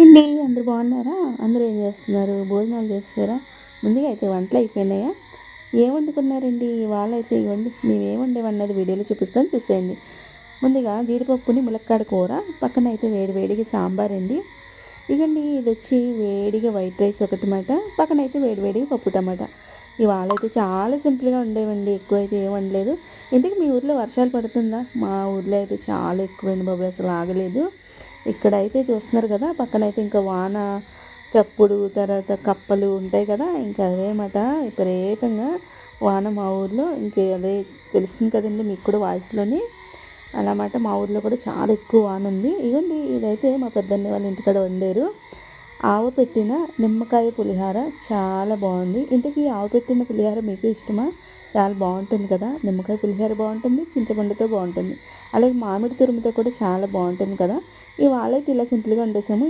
ఏంటి అందరు బాగున్నారా? అందరూ ఏం చేస్తున్నారు? భోజనాలు చేస్తారా? ముందుగా అయితే వంటలు అయిపోయినాయా? ఏం వండుకున్నారండి? ఇవాళ అయితే ఇవ్వండి. మేము ఏం వండేవన్నది వీడియోలో చూపిస్తాను చూసేయండి. ముందుగా జీడిపప్పుని ములక్కాడ కూర పక్కన అయితే వేడి వేడిగా సాంబార్ అండి. ఇదండి ఇది వచ్చి వేడిగా వైట్ రైస్ ఒకటి మాట పక్కన అయితే వేడి వేడిగా పప్పు టమాటా. ఇవాళ అయితే చాలా సింపుల్గా ఉండేవండి ఎక్కువ అయితే ఏం వండలేదు. ఎందుకు మీ ఊర్లో వర్షాలు పడుతుందా? మా ఊర్లో అయితే చాలా ఎక్కువండి బాబు అసలు ఆగలేదు. ఇక్కడైతే చూస్తున్నారు కదా పక్కన అయితే ఇంకా వాన చప్పుడు తర్వాత కప్పలు ఉంటాయి కదా ఇంకా అదేమాట విపరీతంగా వాన మా ఊర్లో ఇంకా అదే తెలుస్తుంది కదండి మీకు కూడా వాయిస్లోని. అలామాట మా ఊర్లో కూడా చాలా ఎక్కువ వాన ఉంది. ఇవ్వండి ఇదైతే మా పెద్దన్న వాళ్ళ ఇంటికాడ వండారు. ఆవు పెట్టిన నిమ్మకాయ పులిహార చాలా బాగుంది. ఇంతకీ ఆవు పెట్టిన పులిహార మీకు ఇష్టమా? చాలా బాగుంటుంది కదా. నిమ్మకాయ పులిహార బాగుంటుంది చింతపండుతో బాగుంటుంది. అలాగే మామిడి తురుముతో కూడా చాలా బాగుంటుంది కదా. ఇవాళ అయితే ఇలా సింపుల్గా వండేసాము.